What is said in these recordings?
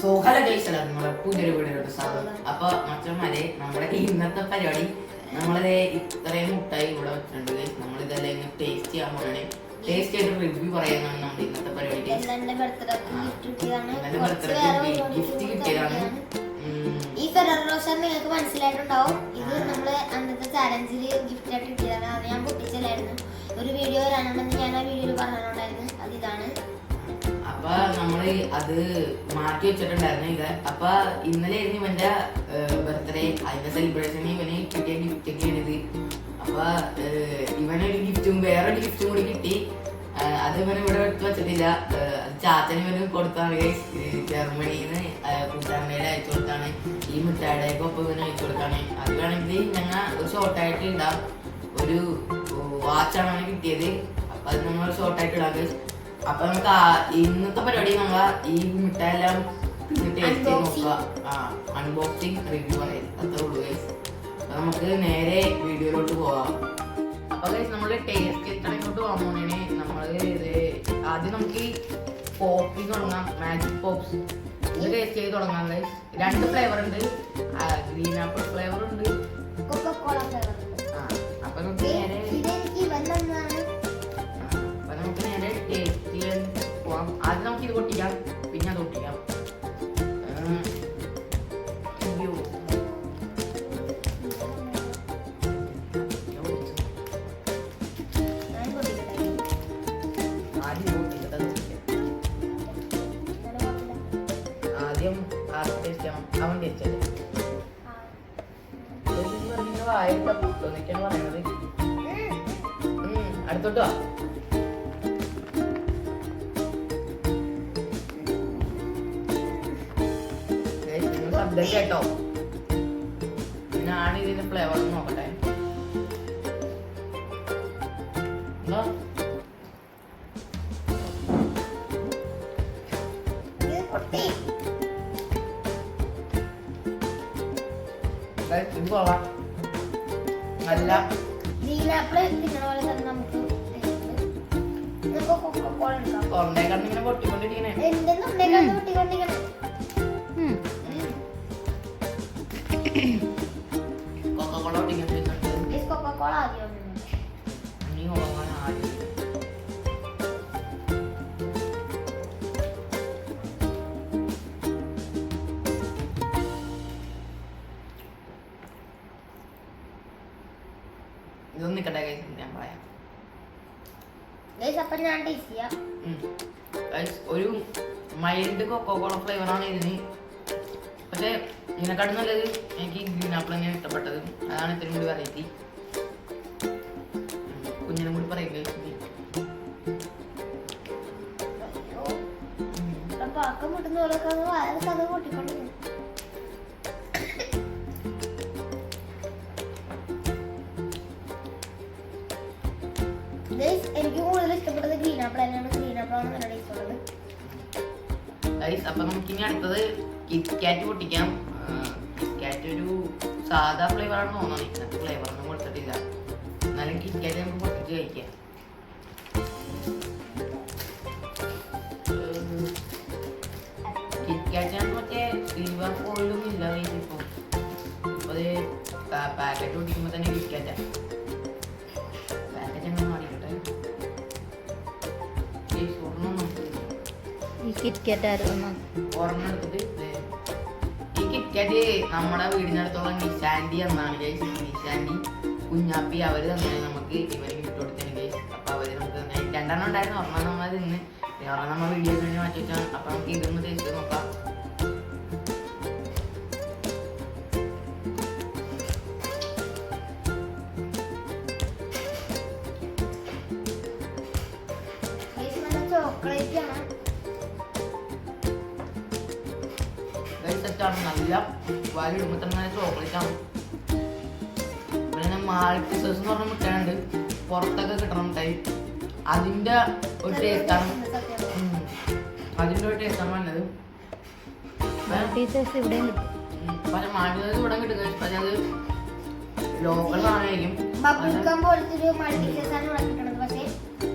So hello guys അല്ല നമ്മുടെ പുതിയൊരു വീഡിയോയിലോട്ട് സ്വാഗതം അപ്പൊ മച്ചന്മാരെ നമ്മുടെ ഇന്നത്തെ പരിപാടി. നമ്മളത് ഇത്രയും മുട്ടായി ഇവിടെ വെച്ചിട്ടുണ്ട് ഗൈസ് നമ്മളിതെല്ലാം ഇങ്ങനെ ടേസ്റ്റ് ചെയ്യാൻ പോകണേ ടേസ്റ്റ് ചെയ്ത് റിവ്യൂ പറയാനാണ് നമ്മുടെ ഇന്നത്തെ പരിപാടി. ബർത്ത്ഡേ ഗിഫ്റ്റ് കിട്ടിയതാണ്. കുറച്ച് വേറെ ഗിഫ്റ്റ് കിട്ടിയതാണ്. ഈ ഫെറർ റോഷൻ നിങ്ങൾക്ക് മനസ്സിലായിട്ടുണ്ടാവും. ഇത് നമ്മൾ അന്നത്തെ ചാലഞ്ചിൽ ഗിഫ്റ്റ് ആയിട്ട് കിട്ടിയതാണ്. അത് ഞാൻ പൊട്ടിച്ചല്ലായിരുന്നു. ഒരു വീഡിയോ വരാനുണ്ടെന്ന് ഞാൻ ആ വീഡിയോയിൽ പറഞ്ഞിട്ടുണ്ടായിരുന്നു. അത് ഇതാണ്. അപ്പൊ നമ്മൾ അത് മാറ്റി വെച്ചിട്ടുണ്ടായിരുന്നു ഇത്. അപ്പൊ ഇന്നലെ ആയിരുന്നു ഇവന്റെ ബർത്ത്ഡേ അതിന്റെ സെലിബ്രേഷൻ ഇവന് കിട്ടിയ ഗിഫ്റ്റ് ഒക്കെ ആണിത് അപ്പൊ ഇവനൊരു ഗിഫ്റ്റും വേറൊരു ഗിഫ്റ്റും കൂടി കിട്ടി. അത് ഇവൻ ഇവിടെ എടുത്ത് വെച്ചിട്ടില്ല. അത് ചാച്ചന് ഇവന് കൊടുത്താണ്. ജർമ്മനിയിൽ നിന്ന് കൂട്ടാമ്മയുടെ അയച്ചു കൊടുത്താണ്. ഈ മിഠായിയുടെ ഒപ്പം ഇവന് അയച്ചു കൊടുത്താണ്. അത് വേണമെങ്കിൽ ഞങ്ങൾ ഒരു ഷോർട്ടായിട്ട് ഇടാം. ഒരു വാച്ചാണ് അവന് കിട്ടിയത്. അപ്പൊ അത് നമ്മൾ ഷോർട്ടായിട്ട് ഇടാം. അപ്പൊ നമുക്ക് ഇന്നത്തെ പരിപാടി നമ്മൾ ഈ മിഠായെല്ലാം ടേസ്റ്റ്. നോക്കുക. ആ അൺബോക്സിങ് റിവ്യൂ പറയാം. അത്രേ ഉള്ളൂ ഗൈസ് അപ്പൊ നമുക്ക് നേരെ വീഡിയോയിലോട്ട് പോവാം. അപ്പൊ ഗൈസ് നമ്മുടെ ടേസ്റ്റ് എത്ര ഇങ്ങോട്ട് പോകാൻ നമ്മൾ ഇത് ആദ്യം നമുക്ക് പോപ്പി തുടങ്ങാം. മാജിക് പോപ്സ് ഇത് ടേസ്റ്റ് ചെയ്ത് തുടങ്ങാം ഗൈസ് രണ്ട് ഫ്ലേവർ ഉണ്ട്. ഗ്രീൻ ആപ്പിൾ ഫ്ലേവർ ഉണ്ട്. ആ അപ്പൊ നമുക്ക് നേരെ പൊട്ടിക്കാം. പിന്നെ അത് ഒട്ടിക്കാം. അയ്യോ. ആദ്യം. നല്ല അടുത്തോട്ട് ആദ്യം ശബ്ദം കേട്ടോ. ഞാൻ ഇതിന്റെ ഫ്ലേവർ നോക്കട്ടെ. നീ ഓളാൻ ആദ്യം ഇതൊന്നും നിൽക്കട്ടെ ഞാൻ പറയാം. ഒരു മൈൽഡ് കൊക്കോകോള ഫ്ലേവറാണ് ഇതിന് പക്ഷേ ഇതിനെക്കാട്ടും നല്ലത് എനിക്ക് ഗ്രീൻ ആപ്പിൾ തന്നെയാണ് ഇഷ്ടപ്പെട്ടത് അതാണ് ഇത്രയും കൂടി വെറൈറ്റി അത് കൂടി Guys, എനിക്ക് കൂടുതൽ ഇഷ്ടപ്പെട്ടത് ഗ്രീൻ ആപ്പിൾ തന്നെയാണ്. ഗ്രീൻ ആപ്പിൾ ആണ് നല്ല ടേസ്റ്റ് ഉള്ളത്. ഗൈസ് അപ്പൊ നമുക്ക് ഇനി അടുത്തത് കിറ്റ് കാറ്റ് പൊട്ടിക്കാം. കിറ്റ് കാറ്റ് ഒരു സാധാ കൊടുത്തിട്ടില്ല. കാറ്റ് നമുക്ക് പൊട്ടിച്ച് കഴിക്കാം. കിറ്റ് കാറ്റ് മറ്റേ സിൽവർ ഫോയിലും ഇല്ല ഇപ്പം. അത് പാക്കറ്റ് കുടിക്കുമ്പോൾ തന്നെ കിറ്റ്കാറ്റാണ് പാക്കറ്റ് അങ്ങനെ മാറിക്കട്ടെ. ഈ കിറ്റ്കാറ്റ് ആയിരുന്നു ഒരെണ്ണം എടുത്തിട്ട്. ഈ കിറ്റ്കാറ്റ് നമ്മുടെ വീടിനടുത്തുള്ള നിശാന്തി എന്നാണ്. ഗൈസ് നിശാന്റി കുഞ്ഞാപ്പി അവർ തന്നെ നമുക്ക് ഇവന് ഗിഫ്റ്റ് കൊടുത്തിട്ടുണ്ട് അപ്പോൾ അപ്പൊ അവർ നമുക്ക് തന്നെ രണ്ടെണ്ണം ഉണ്ടായിരുന്നു. ഒരെണ്ണം നമ്മൾ തിന്ന്. ഒന്നാം നമ്മൾ വീഡിയോ തന്നെ മാറ്റി വെച്ചാൽ അപ്പൊ നമുക്ക് ഇതൊന്ന് ടേസ്റ്റ് നോക്കാം. നല്ല ഇടുമ്പോൾ തന്നെ ചോക്ലേറ്റ് ആണ്. മാൾട്ടിസേഴ്സ് എന്ന് പറഞ്ഞ മുട്ടയുണ്ട് പുറത്തൊക്കെ കിട്ടണം മിഠായി അതിന്റെ ഒരു ടേസ്റ്റാണ് അതിന്റെ അതിന്റെ ഒരു ടേസ്റ്റാണ് വന്നത് ഇവിടെ കിട്ടുക പക്ഷെ അത് ലോക്കൽ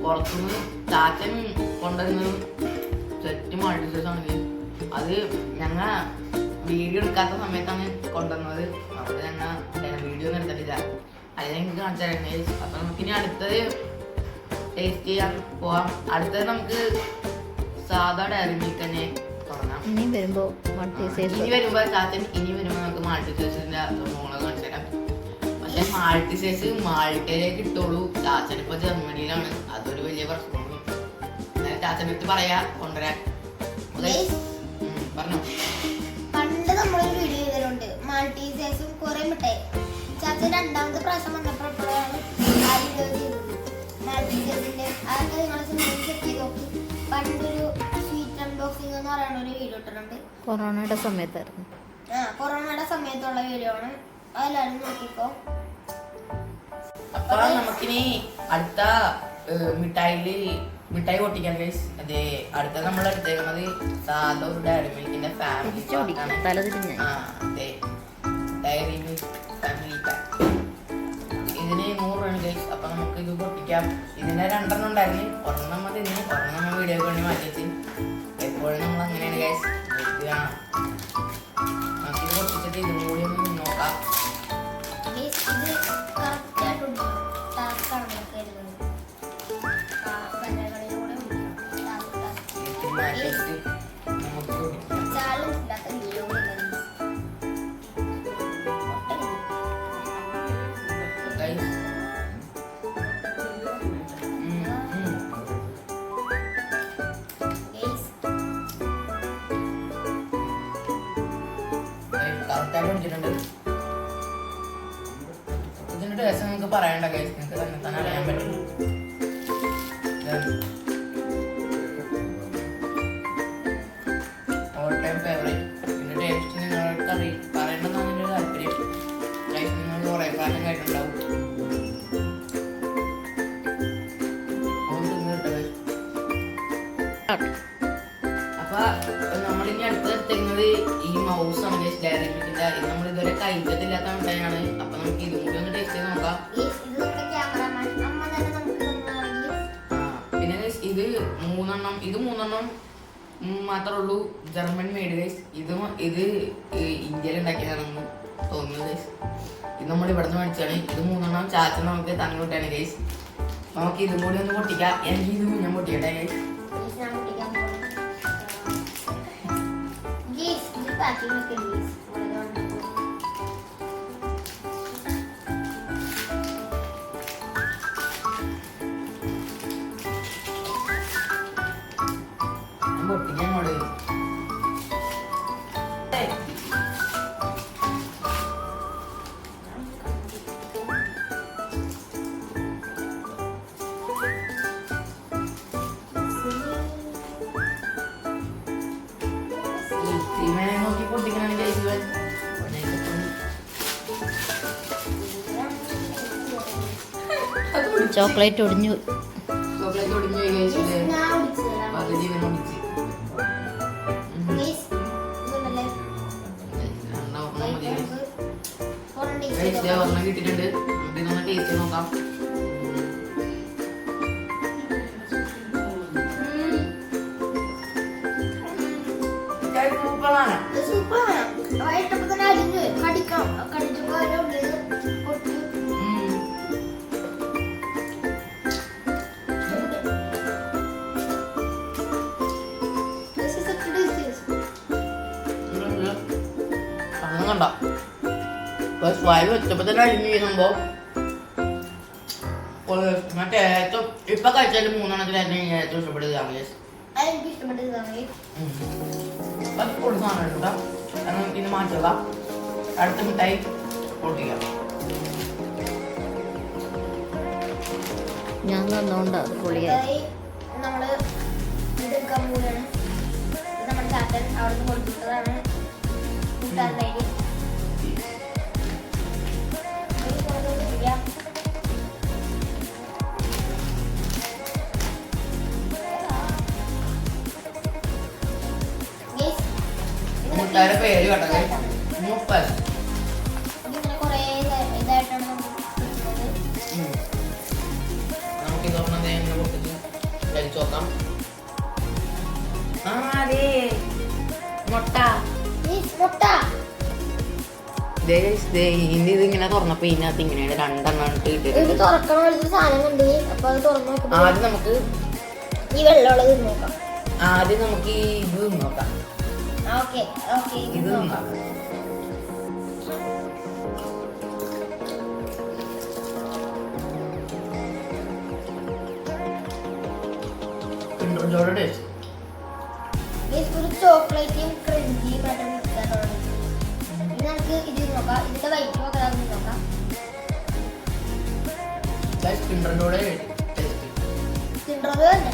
പുറത്തുനിന്ന് ചാച്ചൻ കൊണ്ടുവരുന്നത് സെറ്റ് അത് ഞങ്ങ വീഡിയോ എടുക്കാത്ത സമയത്താണ് കൊണ്ടുവന്നത്. അപ്പോൾ ഞങ്ങൾ വീഡിയോ ഒന്നും എടുത്തിട്ടില്ല. അത് ഞങ്ങൾക്ക് കാണിച്ചു തരാം guys. അപ്പൊ നമുക്കിനി അടുത്തത് ടേസ്റ്റ് ചെയ്യാൻ പോവാം. അടുത്തത് നമുക്ക് സാധാ ഡയറി മിൽക്ക് തന്നെ തുടങ്ങാം. ഇനി വരുമ്പോ മൾട്ടിസൈസ് ഇനി വരുമ്പോ ചാച്ചൻ ഇനി വരുമ്പോ നമുക്ക് മാൾട്ടിസൈസിന്റെ മോളെ കാണിച്ചു തരാം. പക്ഷെ മാൾട്ടിസേഴ്സ് മാൾട്ടയിലേ കിട്ടുള്ളൂ ചാച്ചൻ ഇപ്പൊ ജർമ്മനിയിലാണ്. അതൊരു വലിയ പ്രശ്നമാണ്. എന്നാലും ചാച്ചന്റെ അടുത്ത് പറയാ കൊണ്ടുവരാൻ. പറഞ്ഞോ. പണ്ട് നമ്മളൊരു വീഡിയോ ചെയ്തിട്ടുണ്ട് മാൾട്ടീസേഴ്സും കുറെ മിഠായി. ചാച്ച രണ്ടാമത്തെ പ്രാവശ്യം വന്നപ്പോഴാണ് അതൊക്കെ നിങ്ങൾ ചെക്ക് ചെയ്ത് നോക്കി. പണ്ടൊരു സ്വീറ്റ് അൺബോക്സിംഗ് എന്ന് പറയുന്ന ഒരു വീഡിയോ ഇട്ടിട്ടുണ്ട്. കൊറോണയുടെ സമയത്തായിരുന്നു. ആ കൊറോണയുടെ സമയത്തുള്ള വീഡിയോ ആണ്. അതെല്ലാവരും നോക്കിക്കോ. അപ്പൊ നമുക്കിനി അടുത്ത മിഠായിൽ മിഠായി പൊട്ടിക്കാൻ ഗൈസ് അതെ അടുത്ത നമ്മൾ എടുത്തേക്കുന്നത് സാധോ ഡയറി മിൽക്കിന്റെ ഫാമിലി ആ അതെ. ഡയറി മിൽക്ക് ഫാമിലി പാക്ക് ഇതിന് നൂറ് രൂപ ഗൈസ് അപ്പൊ നമുക്ക് ഇത് പൊട്ടിക്കാം. ഇതിന്റെ രണ്ടെണ്ണം ഉണ്ടായിരുന്നു ഒരെണ്ണം മതി ഇതിന് ഒരെണ്ണം വീഡിയോ വേണ്ടി മാറ്റി വെച്ച് എപ്പോഴും നമ്മൾ അങ്ങനെയാണ് ഗൈസ് കാണാം നമുക്കിത് പൊട്ടിച്ചിട്ട് ഇതും കൂടി ഒന്ന് നോക്കാം. നിങ്ങൾക്ക് പറയണ്ട ഇവിടെ നിന്ന് മേടിച്ചാണ് ഇത് മൂന്നെണ്ണം ചാച്ച നമുക്ക് തന്നെ കൂട്ടാണ് ഗൈസ് നമുക്ക് ഇതും കൂടി ഒന്ന് പൊട്ടിക്കാം. എനിക്ക് ഇത് ഞാൻ പൊട്ടിക്കട്ടെ ഗൈസ് Guys, ചെയ്ത് ഒടിഞ്ഞു. നോക്കാം. ഒരെണ്ണം കിട്ടിയിട്ടുണ്ട്. ടേസ്റ്റ് നോക്കാം. സൂപ്പറാണ് അടിഞ്ഞു കടിക്കാം കടിച്ചു കടിച്ചപ്പോ കണ്ട വായു വെച്ചപ്പോ തന്നെ അഴിഞ്ഞു ഈ സംഭവം. മറ്റേ ഏറ്റവും ഇപ്പൊ കഴിച്ചാൽ മൂന്നെണ്ണത്തിൽ ഏറ്റവും ഇഷ്ടപ്പെട്ടത് കേട്ടോ. കാരണം ഇത് മാറ്റുക അടുത്ത മിഠായി പൊട്ടിക്കാം. ഞാൻ തന്നോണ്ട് പൊളിയായി നമ്മൾ പോവുകയാണ്. നമ്മുടെ ചാത്തൻ അവിടെ നിന്ന് കൊടുത്തിട്ടതാണ് കൂട്ടാനായിട്ട് മുട്ടായുടെ പേര് കേട്ടോ മുപ്പത് നമുക്ക് ഇതൊരെണ്ണം ഇങ്ങനെ പൊട്ടിച്ച് കഴിച്ചു നോക്കാം ആ അതെ മുട്ട. മുട്ട. ഇതിന്റെ ഇത് ഇങ്ങനെ തുറന്നപ്പോ ഇതിനകത്ത് ഇങ്ങനെയാണ് രണ്ടെണ്ണം ആദ്യം നമുക്ക് ആദ്യം നമുക്ക് ഈ ഇത് നോക്കാം ഇത് ഒരു ചോക്ലേറ്റും ക്രഞ്ചിയും ആയിട്ട് മിക്സ് ആയിട്ടുള്ളത് ഇനി നമുക്ക് ഇത് നോക്കാം. ഇതിന്റെ വൈറ്റ് നോക്കാം. നോക്കാം ടേസ്റ്റ് കിണ്ടറത് തന്നെ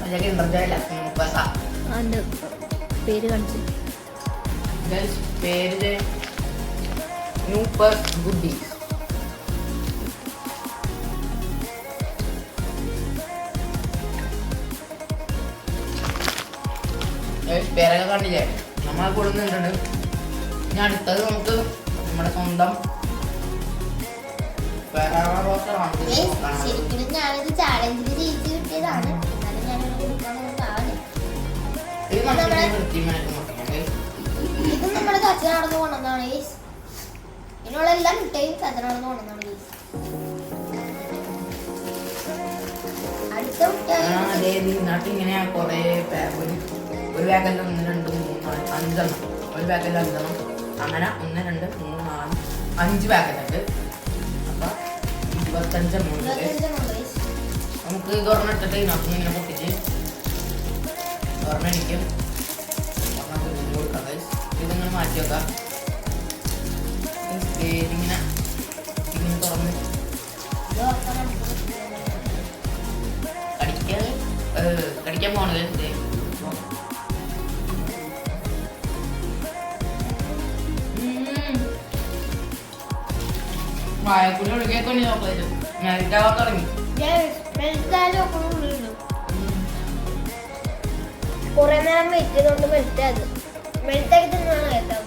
പക്ഷേ അല്ല പേര് കാണിച്ചു. പേര് ഗുഡി പേരൊക്കെ കണ്ടില്ലേ? നമ്മളെ കൂടെ നിന്നിട്ടുണ്ട് ഇനി അടുത്തത് നമുക്ക് നമ്മുടെ സ്വന്തം. ശരിക്കും ഞാനിത് ചാലഞ്ചിൽ ജയിച്ച് കിട്ടിയതാണ്. എന്നാലും ഞാൻ കൊടുക്കാൻ ഇത് guys. ഇത് നമ്മുടെ കൊണ്ടുവന്നാണ് ഗൈസ് ഇതിനുള്ള എല്ലാ കൊണ്ടുവന്നാണ് ഗൈസ് അടുത്ത അതെ ഇങ്ങനെ കുറേ ഒരു ബാഗല്ല പാക്കറ്റിൽ ഒന്ന് രണ്ട് മൂന്ന് നാല് അഞ്ചെണ്ണം. ഒരു ബാഗല്ല അഞ്ചെണ്ണം. അങ്ങനെ ഒന്ന് രണ്ട് മൂന്ന് നാല് അഞ്ച് ഉണ്ട്. അപ്പൊ ഇരുപത്തഞ്ചെണ്ണം നമുക്ക് ഇത് ഒരെണ്ണം ഇട്ടിട്ട് ഇതിനകത്ത് ഇങ്ങനെ പൊട്ടിച്ച് എനിക്കും ഒരെണ്ണം കുഞ്ഞിന് കൊടുക്കാം guys. ഇതിങ്ങനെ മാറ്റി വെക്കാം ഈ പേരിങ്ങനെ ഇങ്ങനെ തുറന്ന് ഇത് നമുക്ക് കടിക്കാൻ കടിക്കാൻ. ഉം. വായക്കുള്ളി ഒഴുകിയൊക്കെ ഉണ്ട് ചോക്ലേറ്റ് മെൽറ്റാവാൻ തുടങ്ങി കുറെ നേരം വെയിറ്റ് ചെയ്തുകൊണ്ട് മെൽറ്റ് ആയത് മെൽറ്റ് ആക്കി തന്നെയാണ് കേട്ടോ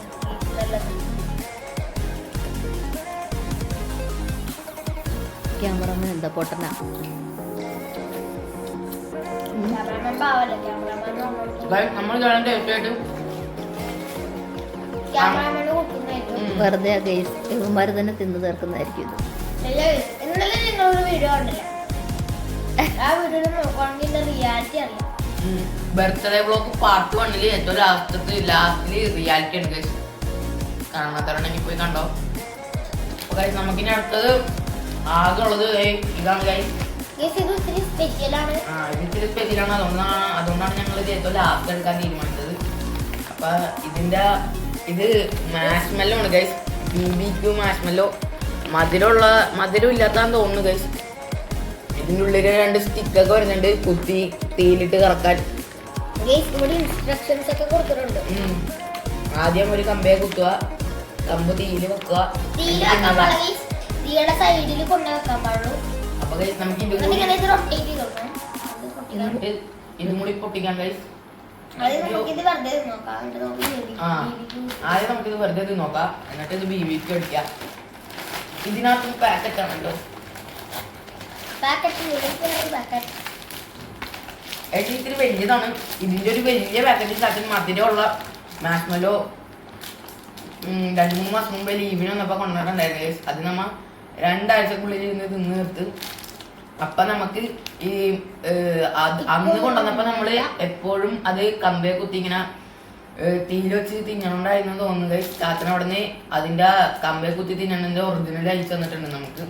നല്ലത് ക്യാമറമാൻ എന്താ പൊട്ടന. വെറുതെ ഗൈസ് ഇവന്മാർ തന്നെ തിന്നു തീർക്കുന്നതായിരിക്കും ഇത്. ഇന്നലെ വീഡിയോ കണ്ടില്ല? ആ വീഡിയോ നോക്കുകയാണെങ്കിൽ റിയാലിറ്റി അറിയാം? ബർത്ത്ഡേ ബ്ലോക്ക് പാർട്ട് വണ്ണിൽ ഏറ്റവും ലാസ്റ്റ് ലാസ്റ്റിൽ റിയാലിറ്റി ഉണ്ട് ഗൈസ് കാണാത്തവരുണ്ടെങ്കിൽ പോയി കണ്ടോ? അപ്പൊ ഗൈസ് നമുക്കിനി അടുത്തത് ആകെ ഉള്ളത് ഇതാണ് ഒത്തിരി സ്പെഷ്യലാണ് ആ ഇത് ഇത്തിരി സ്പെഷ്യലാണ് അതുകൊണ്ടാണ് അതുകൊണ്ടാണ് ഞങ്ങൾ ഇത് ഏറ്റവും ലാസ്റ്റ് എടുക്കാൻ തീരുമാനിച്ചത്. അപ്പൊ ഇതിന്റെ ഇത് മാഷ്മെല്ലോ ആണ് ഗൈസ് ബിബിക്യു മാഷ്മെല്ലോ മധുരമുള്ള മധുരം ഇല്ലാത്താന്ന് തോന്നുന്നു ഗൈസ് ഇതിനുള്ളിൽ ഉള്ളിൽ രണ്ട് സ്റ്റിക്കൊക്കെ വരുന്നുണ്ട്. കുത്തി തീയിലിട്ട് കറക്കാൻ. ഇൻസ്ട്രക്ഷൻസ് ഒക്കെ കൊടുത്തിട്ടുണ്ട്. ആദ്യം ഒരു കമ്പയെ കുത്തുക. കമ്പ് തീയിൽ വെക്കുക. തീയുടെ സൈഡിൽ കൊണ്ടു വെക്കാൻ പാടുള്ളൂ. അപ്പൊ നമുക്ക് ഇത് കൂടി പൊട്ടിക്കാൻ. ആദ്യം നമുക്കിത് വെറുതെ ഇത് നോക്കാം. എന്നിട്ട് ഇത് ബി വിക്ക് അടിക്കാം. ഇതിനകത്ത് പാക്കറ്റ് ആണല്ലോ പാക്കറ്റ് പാക്കറ്റ് ഏട്ടാ ഇത്തിരി വലിയതാണ് ഇതിന്റെ ഒരു വലിയ പാക്കറ്റ് പാക്കറ്റിൽ മധുരമുള്ള മാസ്മലോ രണ്ട് മൂന്ന് മാസം മുമ്പ് ലീവിന് വന്നപ്പോ കൊണ്ടുവരണ്ടായിരുന്നു. അത് നമ്മ രണ്ടാഴ്ചക്കുള്ളിൽ ഇരുന്ന് തിന്ന് തീർത്ത് അപ്പൊ നമുക്ക് ഈ അന്ന് കൊണ്ടുവന്നപ്പോ നമ്മൾ എപ്പോഴും അത് കമ്പേ കുത്തി ഇങ്ങനെ തീയിൽ വെച്ച് തിന്നണുണ്ടായിരുന്നു തോന്നുന്നത്. ചാച്ചൻ അവിടെ അതിന്റെ കമ്പയെ കുത്തി തിന്നണതിന്റെ ഒറിജിനൽ അയച്ചു തന്നിട്ടുണ്ട് നമുക്ക്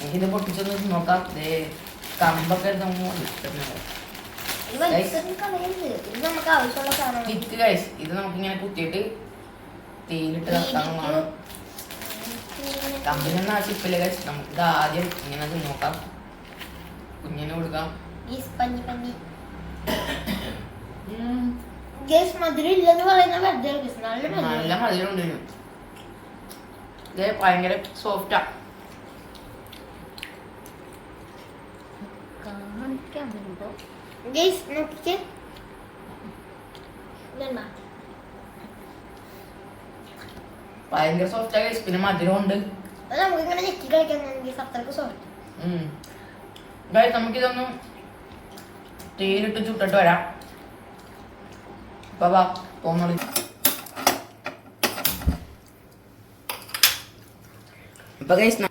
എനിക്കിത് പൊട്ടിച്ചൊന്ന് നോക്കാം കമ്പൊക്കെ എടുത്ത്. ഇത്. ഇത് നമുക്ക് വിത്ത് ഗൈസ് ഇത് നമുക്ക് ഇങ്ങനെ കുത്തിയിട്ട് തീയിലിട്ട് കത്താവുന്നതാണ് കമ്പനിയൊന്നും ആവശ്യമില്ല ഗൈസ് നമുക്ക് ഇത് ആദ്യം ഇങ്ങനെ നോക്കാം. കുഞ്ഞിനെ കൊടുക്കാം. മധുരം ഇല്ലെന്ന് പറയുന്ന വെറുതെ നല്ല മധുരം. ഉണ്ട്. ഇത് ഭയങ്കര സോഫ്റ്റാ കാണിക്കാൻ വരുമ്പോ ഗേസ് നോക്കിക്കേ? ഭയങ്കര സോഫ്റ്റാ ഗൈസ് പിന്നെ മധുരമുണ്ട് നമുക്ക് ഇങ്ങനെ ഞെക്കി കളിക്കാൻ അത്രയ്ക്ക് സോഫ്റ്റ് ഗൈസ് നമുക്കിതൊന്നും തീയിലിട്ട് ചുട്ടിട്ട് വരാം. വാ പോന്നോളി. ഇപ്പൊ ഗൈസ്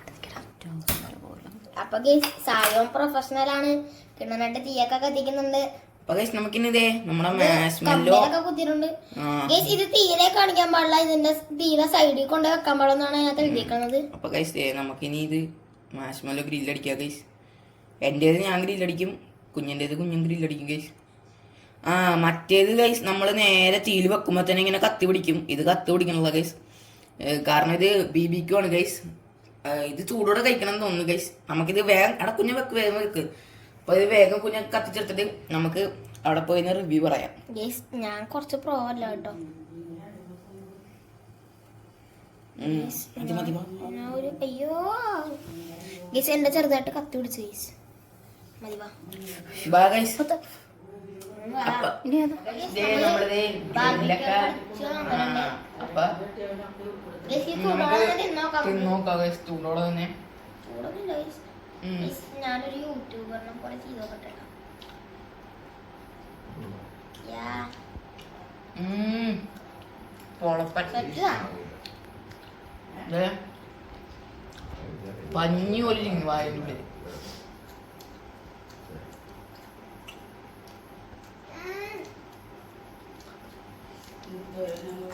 അപ്പൊ ഗൈസ് സായോൺ പ്രൊഫഷണൽ ആണ്. കിണ്ണനായിട്ട് തീയൊക്കെ കത്തിക്കുന്നുണ്ട്. അപ്പൊ ഗൈസ് നമുക്കിനി ഇതേ നമ്മുടെ കമ്പിലൊക്കെ കുത്തിയിട്ടുണ്ട്. ഗേസ് ഇത് തീരെ കാണിക്കാൻ പാടില്ല. ഇതിന്റെ തീരെ സൈഡിൽ കൊണ്ട് വെക്കാൻ പാടുന്നാണ് അതിനകത്ത് എഴുതിയിരിക്കുന്നത് അപ്പൊ ഗൈസ് നമുക്കിനി ഇത് മാഷ്മല്ലോ ഗ്രില്ലടിക്കാം ഗൈസ് എന്റേത് ഞാൻ ഗ്രില്ലടിക്കും കുഞ്ഞിന്റേത് കുഞ്ഞും ഗ്രില്ലടിക്കും ഗൈസ് ആ മറ്റേത് ഗൈസ് നമ്മൾ നേരെ തീയിൽ വെക്കുമ്പോൾ തന്നെ ഇങ്ങനെ കത്തി പിടിക്കും. ഇത് കത്തി പിടിക്കണല്ലോ ഗൈസ് കാരണം ഇത് ബി ബിക്കുവാണ് ഗൈസ് ഇത് ചൂടോടെ കഴിക്കണം എന്ന് തോന്നുന്നു ഗൈസ് നമുക്കിത് വേഗം അവിടെ കുഞ്ഞ് വെക്ക് വേഗം വെക്ക്. അപ്പൊ ഇത് വേഗം കുഞ്ഞ് കത്തിച്ചെടുത്തിട്ട് നമുക്ക് അവിടെ പോയി റിവ്യൂ പറയാം. ഗൈസ് ഞാൻ കുറച്ച് പ്രോ അല്ല കേട്ടോ. അയ്യോ. ഗൈസ് എന്റെ ചെറുതായിട്ട് കത്തി പിടിച്ചു ഗൈസ് മതി വാ. ഗൈസ്. അപ്പൊ നമ്മളിത് അപ്പൊ ചൂടോടെ ചൂടോടെ തന്നെ. ഞാനൊരു യൂട്യൂബറിനെ പോലെ ചെയ്ത് നോക്കട്ടെ പഞ്ഞി പോലെ വായന്റെ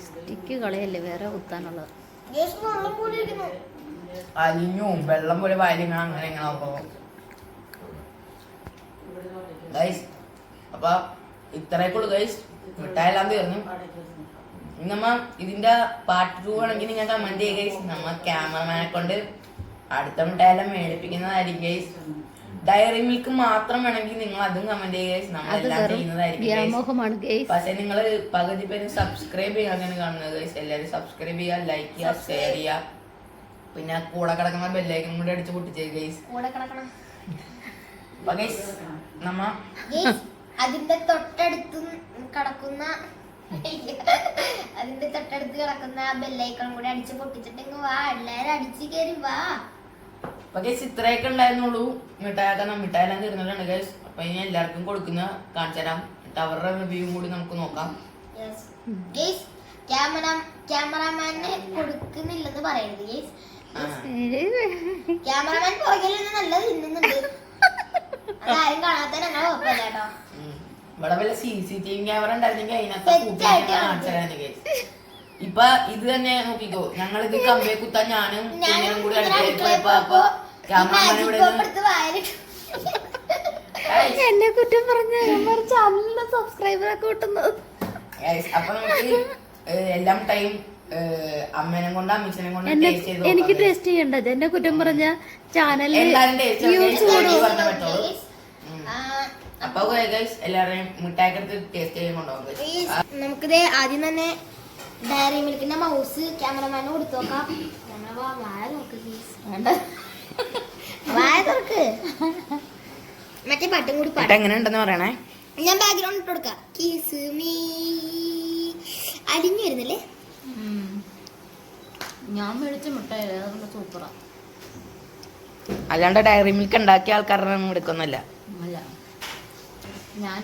സ്റ്റിക്ക് കളയല്ലേ വേറെ കുത്താനുള്ളത്. ഗേസ് വെള്ളം പോലെ വായലിങ്ങനെ അങ്ങനെ ഇങ്ങനെ ഗൈസ് അപ്പൊ ഇത്രയൊക്കെയുള്ളൂ ഗൈസ് മിഠായെല്ലാം തീർന്നു. നമ്മ ഇതിന്റെ പാർട്ട് ടു ആണെങ്കിൽ നിങ്ങൾ കമന്റ് ചെയ്യുക ഗൈസ് നമ്മ ക്യാമറമാനെ കൊണ്ട് അടുത്ത മിഠായെല്ലാം മേടിപ്പിക്കുന്നതായിരിക്കും ഗൈസ് ഡയറി മിൽക്ക് മാത്രം വേണമെങ്കിൽ നിങ്ങൾ അതും കമന്റ് ചെയ്യുക ചെയ്യുന്നതായിരിക്കും പക്ഷെ നിങ്ങൾ പകുതി പേര് സബ്സ്ക്രൈബ് ചെയ്യാൻ കാണുന്നത്. എല്ലാവരും സബ്സ്ക്രൈബ് ചെയ്യുക ലൈക്ക് ചെയ്യുക ഷെയർ ചെയ്യുക. പിന്നെ കൂടെ കിടക്കുന്ന ബെല്ലൈക്കും കൂടെ അടിച്ച് പൊട്ടിച്ചേ ഗൈസ് അപ്പൊ നമ്മ അതിന്റെ തൊട്ടടുത്ത് കിടക്കുന്ന അതിന്റെ തൊട്ടടുത്ത് കിടക്കുന്ന ബെല്ലൈക്കൺ കൂടെ അടിച്ച് പൊട്ടിച്ചിട്ടെങ്കിൽ വാ. എല്ലാരും അടിച്ച് കയറി വാ. അപ്പൊ ഗൈസ് ഇത്രയൊക്കെ ഉണ്ടായിരുന്നുള്ളൂ. മിഠായൊക്കെ മിഠായെല്ലാം തീർന്നിട്ടുണ്ട് ഗൈസ് അപ്പൊ ഇനി എല്ലാവർക്കും കൊടുക്കുന്ന കാണിച്ചു തരാം എന്നിട്ട് അവരുടെ റിവ്യൂ കൂടി നമുക്ക് നോക്കാം. ക്യാമറ ക്യാമറമാനെ കൊടുക്കുന്നില്ലെന്ന് പറയരുത് ഗേസ്. ക്യാമറമാൻ പോകലിന് നല്ല തിന്നുന്നുണ്ട്. അതാരും കാണാത്ത ഞങ്ങൾ കുഴപ്പമില്ല കേട്ടോ. ഇവിടെ വല്ല C C T V camera ഉണ്ടായിരുന്നെങ്കിൽ അതിനകത്ത് കാണിച്ചു തരാൻ ഗൈസ് ഇപ്പൊ ഇത് തന്നെ നോക്കിക്കോ. ഞങ്ങൾ ഇത് കമ്പിയെ കുത്താൻ ഞാനും കുഞ്ഞിനും കൂടി അടുത്തേക്ക് പോയപ്പോ അപ്പൊ ക്യാമറമാൻ ഇവിടെ എന്നെ കുറ്റം പറഞ്ഞ ചാനലിന്റെ സബ്സ്ക്രൈബർ ഒക്കെ കൂട്ടുന്നത്. guys, അപ്പൊ നമുക്ക് എല്ലാം ടൈം അമ്മേനെ കൊണ്ട് അമ്മച്ചനെ കൊണ്ട് എന്നെ ടേസ്റ്റ് എനിക്ക്. ടേസ്റ്റ് ചെയ്യേണ്ടത്? എന്നെ കുറ്റം പറഞ്ഞ ചാനലിൽ. അപ്പൊ എല്ലാവരെയും മിഠായി ടേസ്റ്റ് ചെയ്യാൻ കൊണ്ടുപോകാം. നമുക്കിത് ആദ്യം തന്നെ ഡയറി മിൽക്കിന്റെ മൗസ് ക്യാമറമാന് കൊടുത്തു നോക്കാം ക്യാമറ വാ, വായ തുറക്ക് മറ്റേ പാട്ടും കൂടി പാട്ട് എങ്ങനെ ഉണ്ടെന്ന് പറയണേ? ഞാൻ ബാക്ക്ഗ്രൗണ്ട് ഇട്ട് കൊടുക്കാം. കിസ് മീ അടിഞ്ഞു വരുന്നില്ലേ? ഞാൻ മേടിച്ച മുട്ടായി അതുകൊണ്ട് സൂപ്പറാ അല്ലാണ്ട് ഡയറി മിൽക്ക് ഉണ്ടാക്കിയ ആൾക്കാരുടെ ഒന്നും എടുക്കൊന്നുമല്ല. അല്ല. ഞാൻ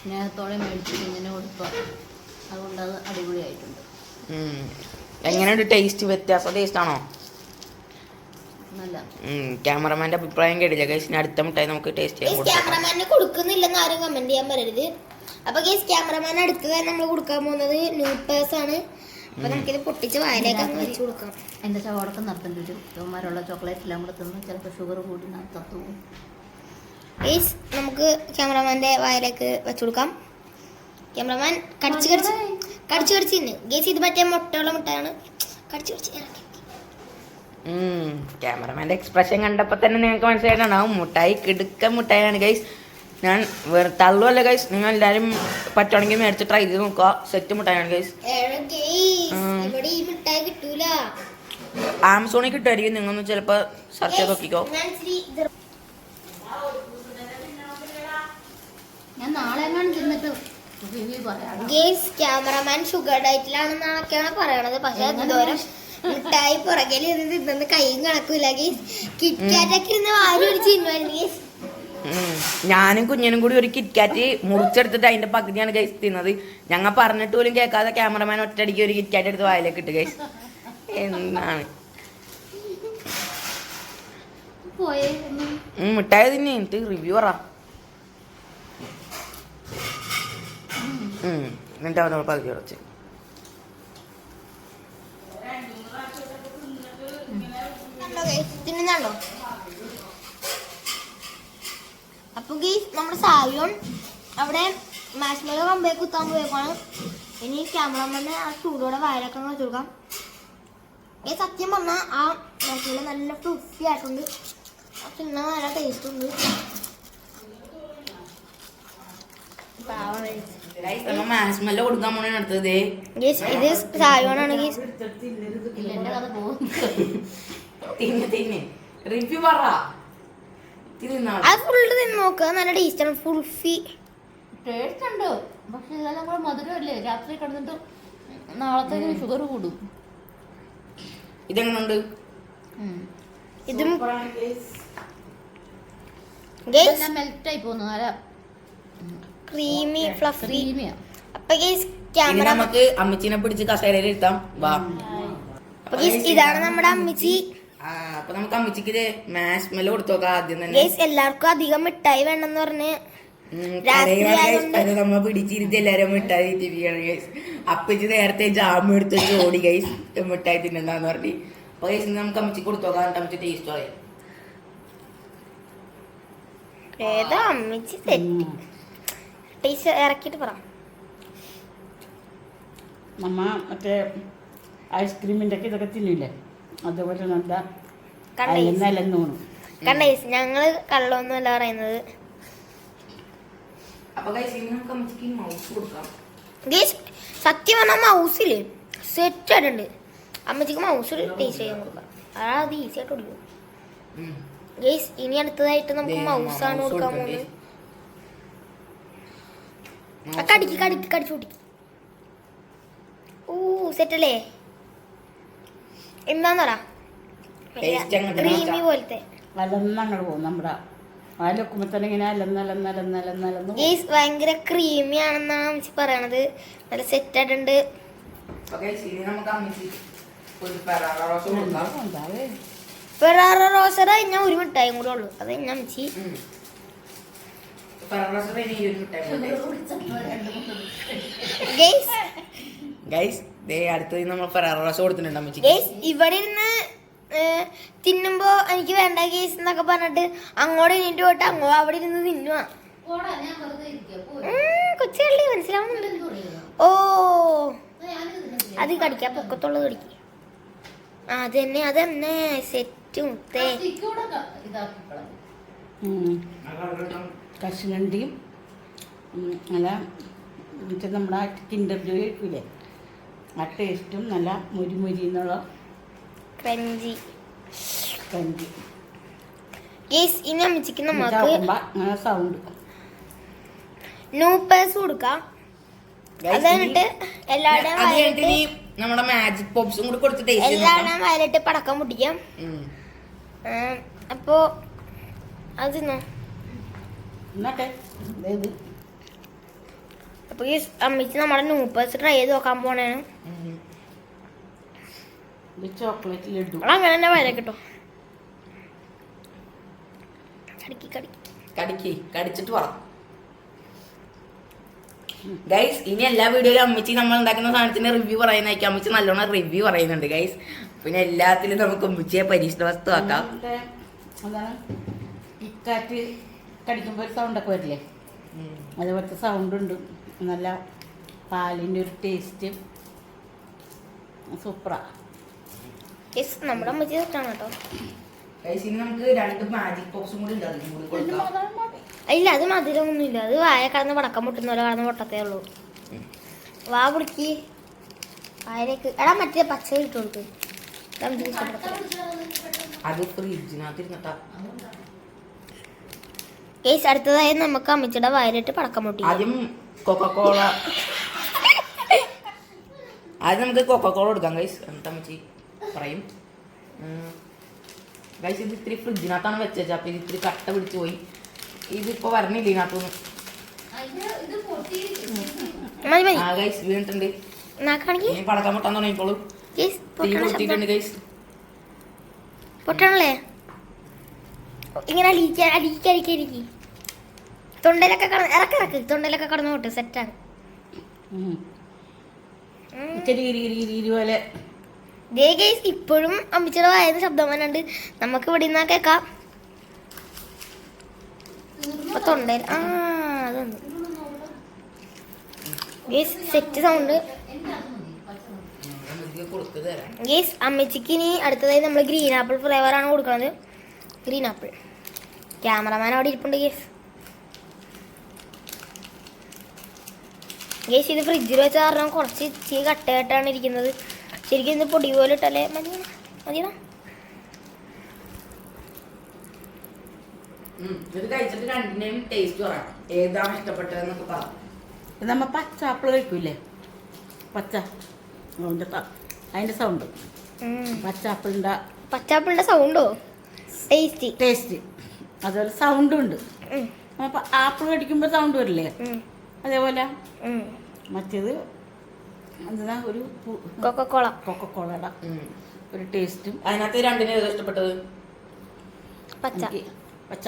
സ്നേഹത്തോടെ മേടിച്ച് ഇങ്ങനെ കൊടുത്തു. അതുകൊണ്ട് അത് അടിപൊളിയായിട്ടുണ്ട്. എങ്ങനെയുണ്ട് ടേസ്റ്റ് വ്യത്യാസം? ടേസ്റ്റ് ആണോ? നല്ല. ക്യാമറമാന്റെ അഭിപ്രായം കേട്ടില്ല. ഗൈസ് ഇനി അടുത്ത മിഠായി നമുക്ക് ടേസ്റ്റ് ചെയ്യാം ക്യാമറമാനെ കൊടുക്കുന്നില്ലെന്ന് ആരും കമന്റ് ചെയ്യാൻ പറയരുത്. അപ്പൊ കേസ് ക്യാമറമാൻ അടുത്ത് അടുത്തതായി നമ്മൾ കൊടുക്കാൻ പോകുന്നത് ന്യൂപേഴ്സ് ആണ്. അപ്പൊ നമുക്കിത് പൊട്ടിച്ച് വായിലേക്ക് വെച്ച് കൊടുക്കാം. എന്റെ ചവടക്കം നടത്തേണ്ടി വരും ചുമ്മാരുള്ള ചോക്ലേറ്റ് എല്ലാം കൂടെ തിന്ന് ചിലപ്പോൾ ഷുഗർ കൂടി നടത്തു നമുക്ക് ക്യാമറമാന്റെ വായിലേക്ക് വെച്ചു കൊടുക്കാം. ക്യാമറമാൻ കടിച്ച് കടിച്ച് കടിച്ച് കടിച്ച് തിന്നു ഗേസ് ഇത് മറ്റേ മുട്ടയുള്ള മുട്ടയാണ്. കടിച്ച് കടിച്ച്. ഇറക്കി ക്യാമറമാന്റെ എക്സ്പ്രഷൻ കണ്ടപ്പോ തന്നെ നിങ്ങൾക്ക് മനസ്സിലായിട്ടുണ്ടാവും മുട്ടായി കിടുക്ക മുട്ടായാണ് ഗൈസ് ഞാൻ വേറെ തള്ളുമല്ല ഗൈസ് നിങ്ങൾ എല്ലാരും പറ്റുവാണെങ്കിൽ മേടിച്ച് ട്രൈ ചെയ്ത് നോക്കുക. സെറ്റ് മുട്ടായാണ് ഗൈസ് ആമസോണിൽ കിട്ടുമായിരിക്കും നിങ്ങളൊന്ന് ചിലപ്പോൾ സെർച്ച് ചെയ്ത് നോക്കിക്കോ. ഞാൻ നാളെ തിന്നിട്ട് ഗേസ് ക്യാമറമാൻ ഷുഗർ ഡയറ്റിലാണെന്നൊക്കെയാണ് പറയണത്. പക്ഷെ എന്തോരം മിഠായി പുറകിൽ ഇരുന്ന് തിന്നു കൈയും കണക്കൂല ഗെയിംസ് കിറ്റ്കാറ്റൊക്കെ ഇരുന്ന് വാരി പിടിച്ച് തിന്നുമായിരുന്നു ഉം. ഞാനും കുഞ്ഞിനും കൂടി ഒരു കിറ്റ്കാറ്റ് മുറിച്ചെടുത്തിട്ട് അതിന്റെ പകുതിയാണ് ഗൈസ് തിന്നത്. ഞങ്ങൾ പറഞ്ഞിട്ട് പോലും കേൾക്കാതെ ക്യാമറമാൻ ഒറ്റയടിക്ക് ഒരു കിറ്റ്കാറ്റ് എടുത്ത് വായിലേക്ക് ഇട്ട് ഗൈസ്. എന്നാണ്. മിഠായി തിന്നെ എനിക്ക് റിവ്യൂ പറ. ഉം, നമ്മൾ പകുതി കുറച്ച്? തിന്നുന്നുണ്ടോ? അപ്പൊ ഗീസ് നമ്മുടെ സായോൺ അവിടെ മാഷ്മല കമ്പേ കുത്താൻ പോയേക്കാണ് ഇനി ക്യാമറമാനെ ആ ചൂടോടെ വയലൊക്കെ വെച്ച് കൊടുക്കാം. ഈ സത്യം പറഞ്ഞാൽ ആ മാഷ്മല നല്ല ഫ്രൂട്ടി ആയിട്ടുണ്ട്. ആ തിന്നാൻ നല്ല ടേസ്റ്റ് ഉണ്ട്. പാവം guys. മാസ്മെല്ലാം കൊടുക്കാൻ പോണേ അടുത്തത്. ഇത് സായോണാണ് ഗീസ്. ഇല്ല എന്റെ കഥ പോകും തിന്നെ തിന്നെ റിവ്യൂ പറ അത് ഫുള്ള് തിന്ന് നോക്കുക നല്ല ടേസ്റ്റാണ് ഫുൾഫി ടേസ്റ്റ് ഉണ്ട്. പക്ഷെ ഇതെല്ലാം കൂടെ മധുരമല്ലേ? രാത്രി കിടന്നിട്ട് നാളത്തേക്ക് ഷുഗർ കൂടും. ഇതെങ്ങനുണ്ട്. ഇതും ഇതെല്ലാം മെൽറ്റായി പോകുന്നു. നല്ല ക്രീമി ഫ്ലഫി. അപ്പൊ ക്യാമറ നമുക്ക് അമ്മച്ചിനെ പിടിച്ച് കസേരയിൽ ഇരുത്താം. വാ. അപ്പൊ ഇതാണ് നമ്മുടെ അമ്മച്ചി. അപ്പൊ നമുക്ക് അമ്മച്ചിക്ക് ഇത് മാസ്മെൽ കൊടുത്തു നോക്കാം ആദ്യം തന്നെ. എല്ലാവർക്കും അധികം മിഠായി വേണമെന്ന് പറഞ്ഞ് നമ്മ പിടിച്ചിരുത്തി എല്ലാരും മിഠായി തിരികയാണ് ഗൈസ്. അപ്പച്ചി നേരത്തെ ജാമ്യം എടുത്ത് ചോടി ഗൈസ്. മിഠായി തിന്നണ്ടെന്ന് പറഞ്ഞു. അപ്പൊ ഗൈസ് നമുക്ക് അമ്മച്ചി കൊടുത്തു നോക്കാം. അമ്മച്ചി ടേസ്റ്റ് പറയാം. ഏതാ അമ്മച്ചി സെറ്റ് ടേസ്റ്റ് ഇറക്കിയിട്ട് പറ. നമ്മ മറ്റേ ഐസ്ക്രീമിന്റെ ഒക്കെ ഇതൊക്കെ തിന്നില്ലേ? അതുപോലെ നല്ല കണ്ട അലന്നലന്ന് തോന്നും കണ്ട ഗേസ് ഞങ്ങൾ കള്ളൊന്നുമല്ല പറയുന്നത്. സത്യം പറഞ്ഞാൽ മൗസിൽ സെറ്റ് ആയിട്ടുണ്ട്. അമ്മച്ചിക്ക് മൗസ് ടേസ്റ്റ് ചെയ്യാൻ കൊടുക്കാം. അതാ അത് ഈസി ആയിട്ട് കൊടുക്കും. ഗേസ് ഇനി അടുത്തതായിട്ട് നമുക്ക് മൗസാണ് മൗസ് ആണ് കൊടുക്കാൻ കൊടുക്കാം, പോകുന്നത് കടിക്ക് കടിക്ക് കടിച്ചു പൊട്ടിക്ക് ഓ സെറ്റല്ലേ? ക്രീമി പോലത്തെ. അലന്നങ്ങൾ പോകും നമ്മുടെ. അതിലൊക്കുമ്പോൾ തന്നെ ഇങ്ങനെ അലന്നലന്നലന്നലന്നലന്ന് പോകും. ഗേസ് ഭയങ്കര ക്രീമി ആണെന്നാണ് അമ്മച്ചി പറയണത്. നല്ല സെറ്റ് ആയിട്ടുണ്ട്. പെറാറ റോസ് കൊടുക്കാം ഉണ്ടാവേ ഫെറാറ റോസറ കഴിഞ്ഞാൽ ഒരു മിഠായും കൂടെ ഉള്ളു. അത് കഴിഞ്ഞാൽ അമ്മച്ചി ഉം. പെറാറ റോസ് കഴിഞ്ഞ് ഈ ഒരു മിഠായി കൊടുത്തേ. ഗേസ് ഗൈസ് ദേ അടുത്തത് നമ്മൾ ഫെറാറ റോസ് കൊടുത്തിട്ടുണ്ട് അമ്മച്ചിക്ക്. ഗേസ് ഇവിടെ ഇരുന്ന് തിന്നുമ്പോ എനിക്ക് വേണ്ട ഗേസ് എന്നൊക്കെ പറഞ്ഞിട്ട് അങ്ങോട്ട് ഇനി പോയിട്ട് അങ്ങോ അവിടെ ഇരുന്ന് തിന്നുവാ. കൊച്ചുകള്ളി മനസ്സിലാവുന്നുണ്ട്? ഓ. അത് കടിക്കാം പൊക്കത്തുള്ളത് കടിക്ക. ആ അത് തന്നെ അത് തന്നെ സെറ്റ് മുത്തേ ആ stick കൂടെ ക- ഇതാക്കി കളഞ്ഞു. കശുനണ്ടിയും നല്ല എന്നുവെച്ചാൽ നമ്മുടെ കിൻഡർ ജോയ് ഇല്ലേ? ആ ടേസ്റ്റും നല്ല മുരി മുരി എന്നുള്ള ക്രഞ്ചി. ക്രഞ്ചി. ഗേസ് ഇനി അമ്മച്ചിക്ക് നമുക്ക് അങ്ങനെ സൗണ്ട് നൂപ്പേഴ്സ് കൊടുക്കാം. അത് കഴിഞ്ഞിട്ട് ഇനി- എല്ലാവരുടെയും വയലിട്ട് നമ്മുടെ മാജിക് പോപ്സും കൂടി എല്ലാവരുടെയും വയലിട്ട് പടക്കം പൊട്ടിക്കാം. അപ്പോ അത് തിന്നോ എന്നട്ടെ ഇത് അപ്പൊ ഈ അമ്മച്ചി നമ്മുടെ നൂപ്പേഴ്സ് ട്രൈ ചെയ്ത് നോക്കാൻ പോണേണ്. ചോക്ലേറ്റ് ലഡു. അങ്ങനെ തന്നെ വയലെ കിട്ടോ. കടിക്കി കടിക്കി. കടിക്ക് കടിച്ചിട്ട് പറ. ഗൈസ് ഇനി എല്ലാ വീഡിയോയിലും അമ്മച്ചി നമ്മൾ ഉണ്ടാക്കുന്ന സാധനത്തിന്റെ റിവ്യൂ പറയുന്നതായിരിക്കും. അമ്മച്ചി നല്ലോണം റിവ്യൂ പറയുന്നുണ്ട് ഗൈസ് പിന്നെ എല്ലാത്തിലും നമുക്ക് അമ്മച്ചിയെ പരീക്ഷണ വസ്തു ആക്കാം. കടിക്കുമ്പോൾ ഒരു സൗണ്ടൊക്കെ വരില്ലേ? അതുപോലത്തെ സൗണ്ട് ഉണ്ട്. നല്ല പാലിന്റെ ഒരു ടേസ്റ്റ് നമ്മുടെ കേട്ടോ. നമുക്ക് രണ്ട് മാജിക് ബോക്സും കൂടി ഇല്ല അത് മധുരമൊന്നുമില്ല. അത് വായ കടന്ന് പടക്കം പൊട്ടുന്ന പോലെ കടന്ന് പൊട്ടത്തേ ഉള്ളൂ. വാ പിടിക്ക് വായലേക്ക്. എടാ മറ്റേ പച്ച ഇട്ട് കൊടുക്ക്. അത് ഫ്രിഡ്ജിനകത്ത് ഇരുന്നിട്ടാ കേസ് അടുത്തതായി നമുക്ക് അമ്മച്ചിയുടെ വയലിട്ട് പടക്കം പൊട്ടി. ആദ്യം കൊക്കക്കോള ആദ്യം നമുക്ക് കൊക്കക്കോള കൊടുക്കാം ഗൈസ് എന്നിട്ട് അമ്മച്ചി പറയും. ഗൈസ് ഇത് ഇത്തിരി ഫ്രിഡ്ജിനകത്താണ് വെച്ചത് അപ്പൊ ഇത് ഇത്തിരി കട്ട പിടിച്ച് പോയി. ഇതിപ്പോ വരണില്ല ഇതിനകത്തൊന്നും ഇത് പൊട്ടിയിരിക്കും മതി മതി. ആ ഗൈസ് വീണിട്ടുണ്ട് നാക്കാണെങ്കിൽ ഇനി പടക്കം പൊട്ടാൻ തുടങ്ങിയപ്പോഴും ഗൈസ് തീ പൊട്ടണ ശബ്ദം. പൊട്ടിയിട്ടുണ്ട് ഗൈസ് പൊട്ടണല്ലേ? ഇങ്ങനെ അടിക്കാൻ അടിക്കാൻ അടിക്ക അടിക്ക് തൊണ്ടയിലൊക്കെ കടന്ന് ഇറക്കി ഇറക്കി. തൊണ്ടയിലൊക്കെ കടന്നു പോട്ട്. സെറ്റാണ് പോലെ. ദേ ഗൈസ് ഇപ്പോഴും അമ്മിച്ചിയുടെ വായന ശബ്ദം വന്നുണ്ട് നമുക്ക് ഇവിടെ നിന്നാ കേക്കാം തൊണ്ടയിൽ ആ അതൊന്ന്. ഗേസ് സെറ്റ് സൗണ്ട് ഗേസ് അമ്മച്ചിക്ക് ഇനി അടുത്തതായി നമ്മൾ ഗ്രീൻ ആപ്പിൾ ഫ്ലേവർ ആണ് കൊടുക്കുന്നത് ഗ്രീൻ ആപ്പിൾ ക്യാമറമാൻ അവിടെ ഇരിപ്പുണ്ട് ഗേസ് ഗേസ് ഇത് ഫ്രിഡ്ജിൽ വെച്ച കാരണം കുറച്ച് ഇച്ചിരി കട്ടയായിട്ടാണ് ഇരിക്കുന്നത്. ശരിക്കും ഇത് പൊടി പോലെ ഇട്ടല്ലേ? മതി മതിയോ. ഇത് കഴിച്ചിട്ട് രണ്ടിന്റെയും ടേസ്റ്റ് പറയാം ഏതാണ് ഇഷ്ടപ്പെട്ടതെന്നൊക്കെ പറ. ഇത് നമ്മ പച്ച ആപ്പിൾ കഴിക്കൂലേ പച്ച. അതിന്റെ അതിന്റെ സൗണ്ട് പച്ച ആപ്പിളിന്റെ പച്ചാപ്പിളിന്റെ സൗണ്ടോ ടേസ്റ്റ് ടേസ്റ്റ് അതുപോലെ സൗണ്ടും ഉണ്ട്. അപ്പോൾ ആപ്പിൾ കടിക്കുമ്പോൾ സൗണ്ട് വരില്ലേ? അതേപോലെ മറ്റേത് എന്താ ഒരു കൊക്കക്കോള കൊക്കക്കോളയുടെ. ഒരു ടേസ്റ്റും അതിനകത്ത് രണ്ടിനും ഏതാ ഇഷ്ടപ്പെട്ടത്? പച്ച. പച്ച.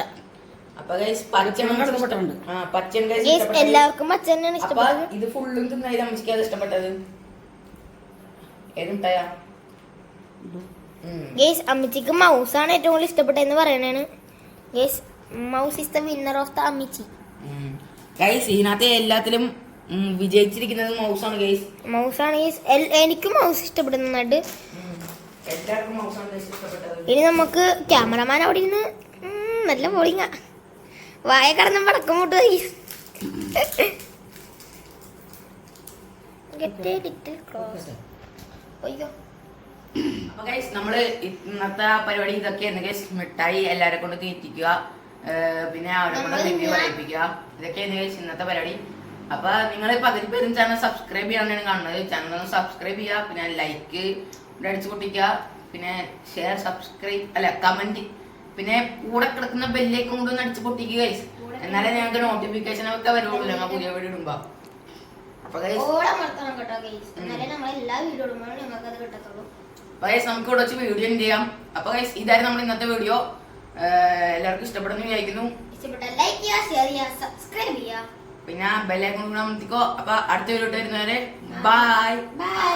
എല്ലാവർക്കും ഇത് ഫുള്ളും തിന്നായി അമ്മച്ചിക്ക് അത് ഇഷ്ടപ്പെട്ടത്? ഏതുണ്ടായാ ഗേസ് അമ്മിച്ചിക്ക് മൗസ് ആണ് ഏറ്റവും കൂടുതൽ ഇഷ്ടപ്പെട്ടതെന്ന് പറയണേണ്. Guys mouse is the winner of the അമ്മിച്ചി. Guys ഇതിനകത്ത് എല്ലാത്തിലും വിജയിച്ചിരിക്കുന്നത് മൗസാണ് ഗൈസ് മൗസ് ആണ് ഗേസ് എനിക്ക് മൗസ് ഇഷ്ടപ്പെടുന്നുണ്ട് എല്ലാവർക്കും മൗസാണ് ഗൈസ് ഇഷ്ടപ്പെട്ടത്. ഇനി നമുക്ക് ക്യാമറമാൻ അവിടെ ഇരുന്ന് നല്ല മോളിങ്ങ വായ കടന്നും പടക്കം കൂട്ടു ഗൈസ് close. അയ്യോ. അപ്പൊ ഗൈസ് നമ്മൾ ഇന്നത്തെ പരിപാടി ഇതൊക്കെയായിരുന്നു ഗൈസ് മിഠായി എല്ലാരെ കൊണ്ട് തീറ്റിക്കുക. പിന്നെ അവരെ കൊണ്ട് നമ്മൾ റിവ്യൂ പറയിപ്പിക്കുക. ഇതൊക്കെയാണ് ഗൈസ് ഇന്നത്തെ പരിപാടി. അപ്പൊ നിങ്ങൾ പകുതി പേരും ചാനൽ സബ്സ്ക്രൈബ് ചെയ്യാനാണ് കാണുന്നത്. ചാനൽ ഒന്ന് സബ്സ്ക്രൈബ് ചെയ്യുക പിന്നെ ലൈക്ക് അടിച്ചു പൊട്ടിക്കുക പിന്നെ ഷെയർ സബ്സ്ക്രൈബ് അല്ല കമന്റ് പിന്നെ കൂടെ കിടക്കുന്ന ബെല്ലേക്ക് കൊണ്ടൊന്ന് അടിച്ചു പൊട്ടിക്കുക എന്നാലേ ഞങ്ങൾക്ക് നോട്ടിഫിക്കേഷൻ ഒക്കെ വരുള്ളൂ ഞങ്ങൾ പുതിയ വീഡിയോ ഇടുമ്പോ. അപ്പൊ നമ്മൾ നമുക്ക് ഇവിടെ വെച്ച് വീഡിയോ ചെയ്യാം. അപ്പൊ ഇതായിരുന്നു നമ്മുടെ ഇന്നത്തെ വീഡിയോ എല്ലാവർക്കും ഇഷ്ടപ്പെടുന്നു വിചാരിക്കുന്നു. ഇഷ്ടപ്പെട്ട ലൈക്ക് ചെയ്യുക ഷെയർ ചെയ്യുക സബ്സ്ക്രൈബ് ചെയ്യുക. പിന്നെ ബെല്ലൈക്കൺ കൂടെ അമർത്തിക്കോ. അപ്പൊ അടുത്ത വീഡിയോ വരുന്നവരെ ബൈ ബൈ